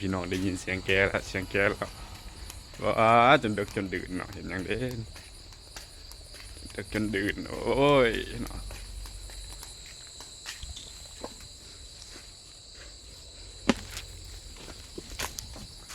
พี่น้องได้ยินเสียงแกแล้วเสียงแกแล้วว้าจนดึกจนดื่นเนาะเห็นอย่างเด่นดึกจนดื่นโอ้ยเนาะ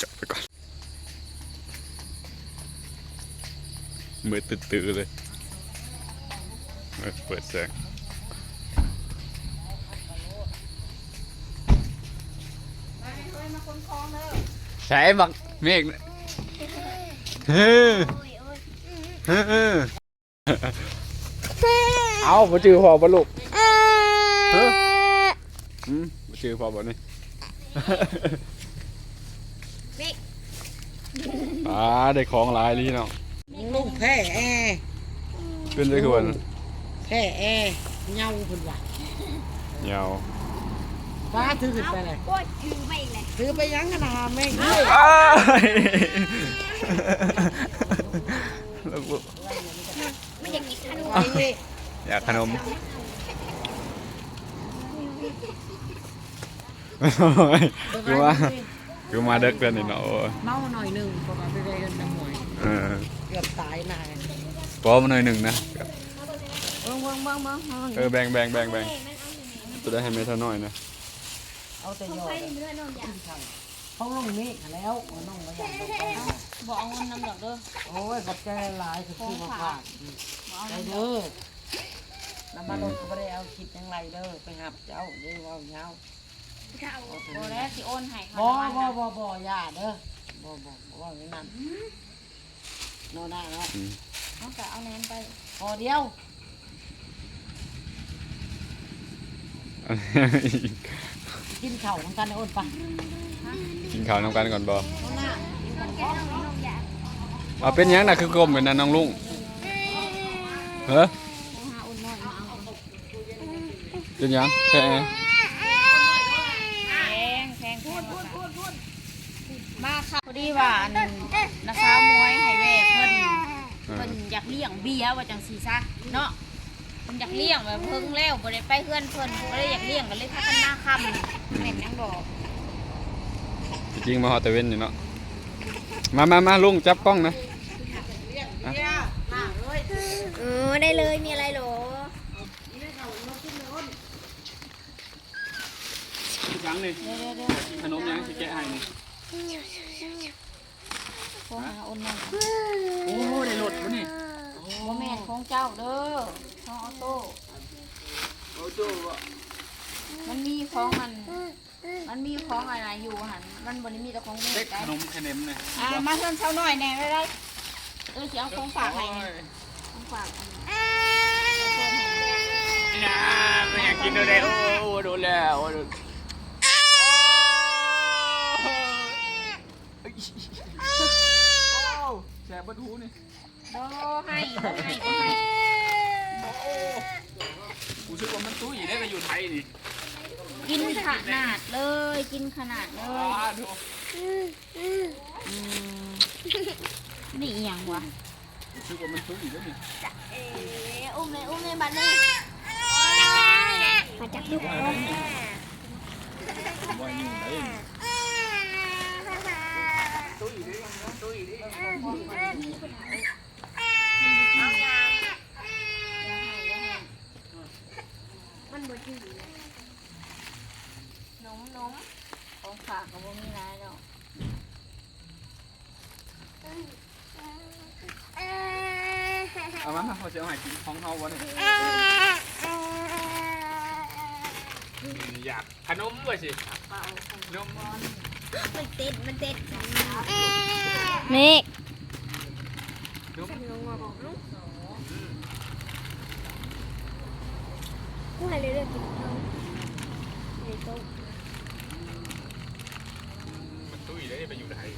จับไปก่อนมือตื่นๆเลยเปิดแสง ใช้บักเมฆน่ะเฮ้อเฮ้อเอาบ่จือพอบ่ลูกเฮ้ออืมบ่จือพอบ่นี่อ่าได้ของหลายลีเนาะลูกแพ้แอร์ขึ้นได้คือวันแพ้แอร์เงาเพิ่นว่ายาว ฟ้าถือขึ้นไปเลยก็ถือไม่เลยถือไปยังกันนะแม่งเอ้ยอ้ายลูกไม่อยากกินขนมไอ้นี่อยากขนมคือว่าคือมาเด็กเดือนนี่เนาะโอ้ยเมาหน่อยหนึงเพราะว่าไปได้กันจังหวยเออเกือบตายนายปอมาหน่อยหนึ่งนะเบิ่งเบิ่งเบิ่งเบิ่งเบิ่งเออแบ่งแบ่งแบ่งแบ่งจะได้ให้เมทัลน้อยนะ เอาแต่ยอไปดเมื่อน้องอยากเขาลงนี่แล้วเอาน้องมาอย่างดอกแก้วบอกเอาเงินนำดอกเด้อโอ้ยขอบใจหลายคือที่มาฝากใจเด้อน้ำมันรถก็ไม่ได้เอาคิดยังไรเด้อไปหับเจ้าเด้อเว่าเงาเข้าโอ้แล้วสิโอนให้บ่ค่ะบ่บ่บ่อย่าเด้อบ่บ่บ่ว่าอย่างนั้นโน่นน่ะเนาะเอาแต่เอาแนนไปพอเดียว กินข้าวน้ำกันนะอ้นปะกินข้าวน้ำกันก่อนบอโน่นน่ะแค่น้องน้องอยากเอาเป็นหยังน่ะคือกลมเป็นนั่นน้องลุงเฮ้อหาอุ่นน้อยมาเอาเป็นหยังแค่แพงแพงพูดพูดพูดพูดมาค่ะพอดีว่าอันนะคะมวยไฮเวย์เพิ่นเพิ่นอยากเลี้ยงเบียร์ว่าจังซี่ซะเนาะ เพิ่นอยากเลี้ยงแบบเพิ่งแล้วบ่ได้ไปเพื่อนเพิ่นก็เลยอยากเลี้ยงก็เลยพากันมาค่ำแม่นยังบอกจริงๆมาฮอตเตเว่นอยู่เนาะมามามาลุงจับกล้องนะเออได้เลยมีอะไรหรอยังนี่เดี๋ยวเดี๋ยวเดี๋ยวขนมยังสิแกะให้นี่โทรหาอุ่นน้อยโอ้ได้รถวะนี่บ่แม่นของเจ้าเด้อของออ โต้โอ้จูวะมันมีของมัน มันมีของอะไรอยู่หันมันบนนี้มีแต่ของเด็เด็กกได้ขนมขนมเนี่ยอ่ามาเพิ่มเช้าหน่อยแน่ได้ได้เออสิเอาของฝากให้นี่ของฝากอันนี้เอาเพิ่มให้น่าไม่อยากกินเลยโอ้โหโดนแล้วโอ้โดนโอ้แสบประตูนี่ โดให้โดให้โดให้ กูคิดว่ามันตู้อยู่ได้ไปอยู่ไทยนี่กินขนาดเลย กินขนาดเลยอ้าดูอืมนี่อีหยังวะกูคิดว่ามันตู้อยู่ได้นี่เอ๋อุ้มเลยอุ้มเลยบัดนี้มาจากลูกอมบ่อยอยู่ไหนมันบ่จืด นมนม ของฝากกับพวกนี้นะเนาะเอามาเขาจะเอาให้กินของเขาวะเนี่ยอยากขนมด้วยสินมมันเต็ดมันเต็ดเมฆนมกูให้เลยเรื่องกินข้าวในโต๊ะ ได้ไปอยู่ไทย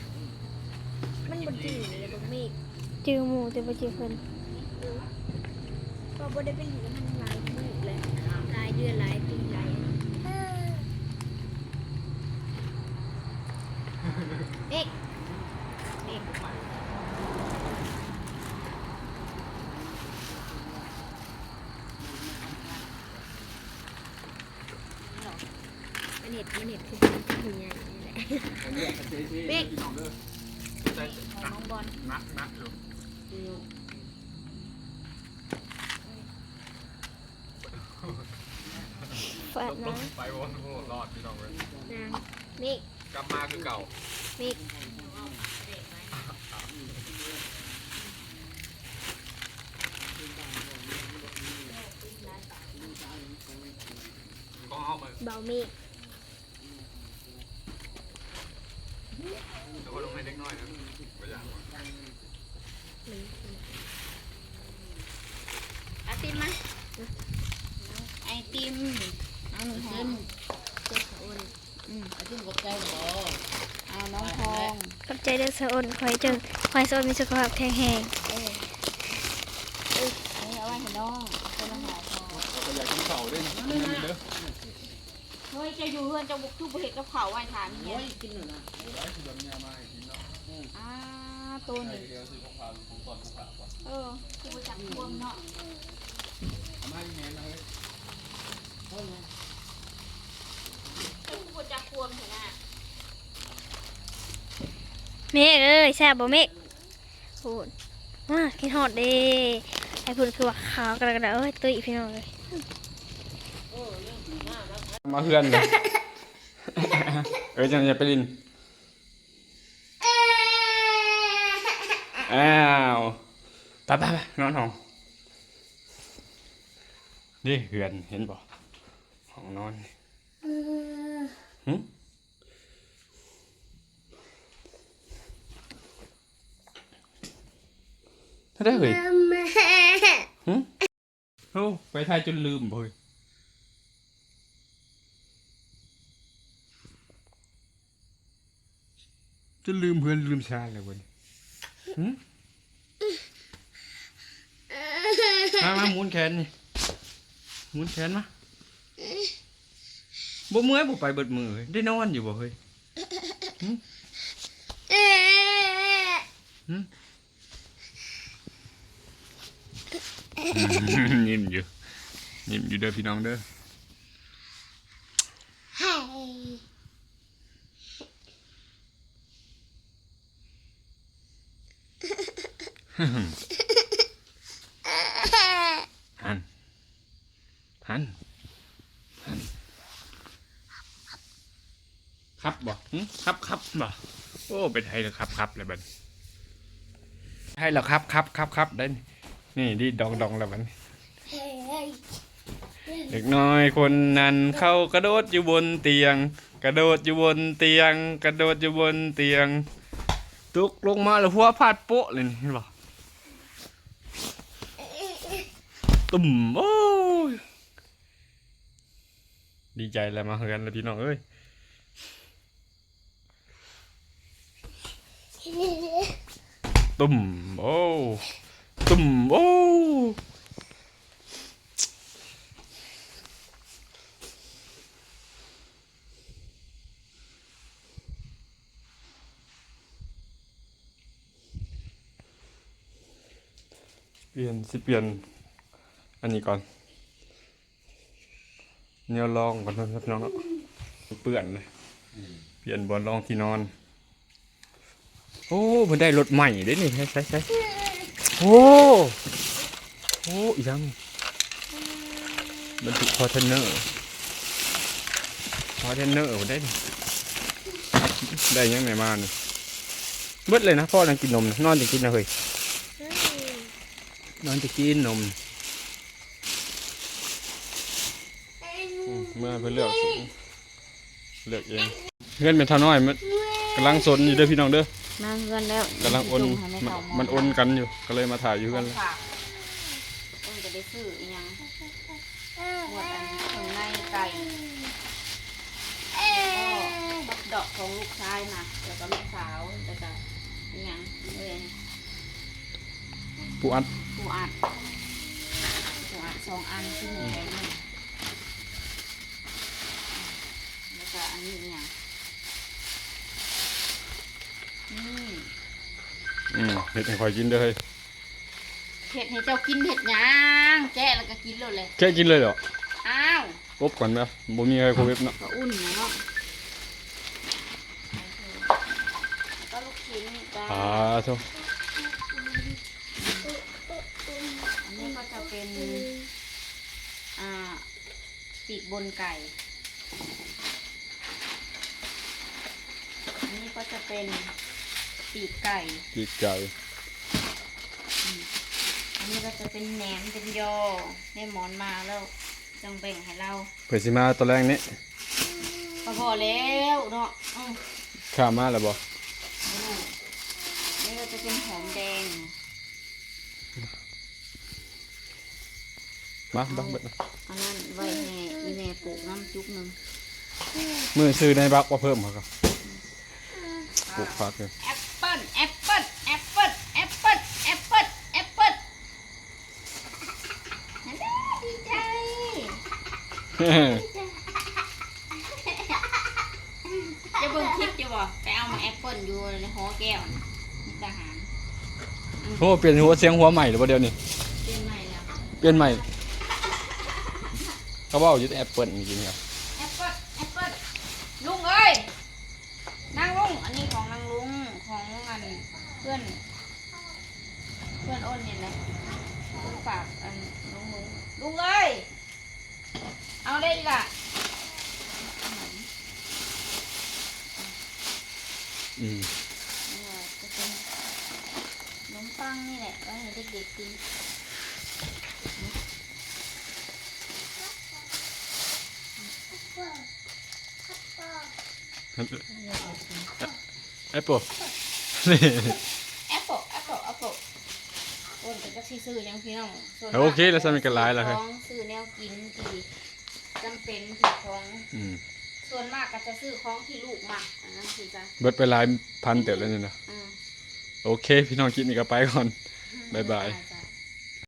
มันบ่จืดเลยบ่มีจือหมูแต่บ่จือเพิ่นก็บ่ได้เป็นอยู่มันหลายมื้อเลยหลายเดือนหลายปีหลายเด็กเด็กมันเห็ดมันเห็ดคือเป็นผู้ใหญ่นี่แหละ เบ๊กของน้องบอลนักนักอยู่ฝาดนะไปวนโอ้รอดพี่น้องเลยนางเบ๊กกลับมาคือเก่าเบ๊กก็เอาไปเบาเมกแล้วก็ลงให้เล็กน้อยนะก็อย่าง ไอติมมาไอติม เอาหนึ่งหอมเจ้าสะอ้นอืมไอติมกับใจหรอเอาน้องทองกับใจเด้อสะอ้นคอยเจอคอยสะอ้นมีสุขภาพแข็งแรงเออเอออันนี้เอาไว้ให้น้องคนละหาทองก็อยากกินเข่าด้วยนะเด้อเฮ้ยจะอยู่เพื่อนจะบุกทุบเห็ดกับเขาไว้ถามเนี่ยกินหน่อยนะอ่าตัวนี้เออคือมาจากพวงเนาะเอ้ย คือมาจากพวงเห็นไหมเมกเอ้ยแซ่บบ่เมกพูดว้ากินฮอดเด้ไอ้พูดคือว่าขาวกระดาเอ้ยตุ้ยพี่น้องเลยมาเพื่อนเลยเอ้ยจังจะไปลินอ้าวไปไปไปนอนห้องนี่เหือนเห็นบ่ห้องนอน ถ้าได้เหยหึโอ้ไปไทยจนลืมบ่เฮ้ยจะลืมเพื่อนลืมชาติเลยวันนี้หึมามาหมุนแขนนี่หมุนแขนมา บ่เมื่อยบ่ไปเบิดมือเฮ้ยได้นอนอยู่บ่เฮ้ยหึหึยิ้มอยู่ยิ้มอยู่เด้อพี่น้องเด้อหันหันหันครับบ่หึ ครับครับบ่โอ้ไปไทยแล้วครับครับเลยบัดไทยแล้วครับครับครับครับได้นี่นี่ดีดองดองแล้วบัดนี้เด็กน้อยคนนั้นเขากระโดดอยู่บนเตียง กระโดดอยู่บนเตียง กระโดดอยู่บนเตียงตกลงมาแล้วหัวพาดโป๊ะเลยนี่เห็นบ่ตุ่มโอ้ยดีใจแล้วมาเฮือนแล้วพี่น้องเอ้ย ตุ่มโอ้ตุ่มโอ้เปลี่ยนสิเปลี่ยน อันนี้ก่อนเนี่ยลองก่อนนะครับน้องเนาะเปื่อนเลยเปลี่ยนบอลรองที่นอน โอ้มันได้รถใหม่ด้นี่ใช่ใช่ใช่โอ้โอ้ยังบรรทุกคอเทนเนอร์คอเทนเนอร์ได้ ได้ยังไงมาเนี่ยเบิดเลยนะพ่อนังกินนมนะนอนจะกินนะเฮ้ยนอนจะกินนมเมื่อเพื่อเลือกเลือกเองเพื่อนเป็นท่าน้อยมันกำลังสนอยู่เด้อพี่น้องเด้อ มาเงินแล้วกำลังอนมันมันอนกันอยู่ ก็เลยมาถ่ายอยู่กันเลยฝากเพิ่นจะได้ซื้ออีหยังหมวดอันข้างในไก่ก็บักดอกของลูกชายนะแล้วก็ลูกสาวแล้วก็อีหยังเอ้ยปูอัดปูอัดปูอัดสองอันที่หนึ่งแถมหนึ่งแล้วก็อันนี้อีหยังนี่ อืมเห็ดให้คอยกินเด้อเฮ้ยเห็ดให้เจ้ากินเห็ดหยังแกะแล้วก็กินเลยเลยแค่กินเลยเหรออ้าวอบก่อนไหมบ่มีอะไรโควิดเนาะก็อุ่นนะเนาะจ้าอ่าโทษอันนี้ก็จะเป็นอ่าปีกบนไก่ อันนี้ก็จะเป็น ปีกไก่ดีใจอันนี้ก็จะเป็นแหนมเป็นยอแม่หมอนมาแล้วจังแบ่งให้เราเผื่อสิมาตัวแรกนี้ก็พอแล้วเนาะอืมข้ามมาแล้วบ่นี่นี่ก็จะเป็นหอมแดงมาบักเบิดอันนั้นไว้ให้อีแม่ปลูกน้ำจุกหนึ่งมือซื้อในบักว่าเพิ่มเขาก็ปลูกผักเลยแอปเปิ้ลแอปเปิ้ลแอปเปิ้ลแอปเปิ้ลแอปเปิ้ลแอปเปิ้ลนั่นแหละดีใจ จะเบิ่งคลิปจะบอกไปเอามาแอปเปิลอยู่ในหอแก้วนี่มุกดาหารโอ้เปลี่ยนหัวเสียงหัวใหม่หรือว่าเดี๋ยวนี้เป็นใหม่แล้วเปลี่ยนใหม่ เขาบอกยึดแอปเปิลจริงๆครับแอปเปิลแอปเปิลลุงเอ้ยนางลุงอันนี้ของนางลุงของอันเพื่อน เพื่อนอ้นเนี่ยแหละลุงฝากอันลุงลุงลุงเอ้ย เอาได้อีกอะอืมเนี่ยจะเป็นขนมปังนี่แหละไว้ให้เด็กๆกินแอปเปิลนี่แอปเปิลแอปเปิลแอปเปิลอ้นก็จะสิซื้อหยังพี่น้องส่วนมากโอเคแล้วสมิกันหลายแล้วครับของซื้อแนวกินที่ จำเป็นที่ของอืมส่วนมากก็จะซื้อของที่ลูกมักอันนั้นสิจ้ะเบิดไปหลายพันเติบแล้วนี่นะอืมโอเค พี่น้องกินนี่ก็ไปก่อน บ๊ายบาย จ้ะ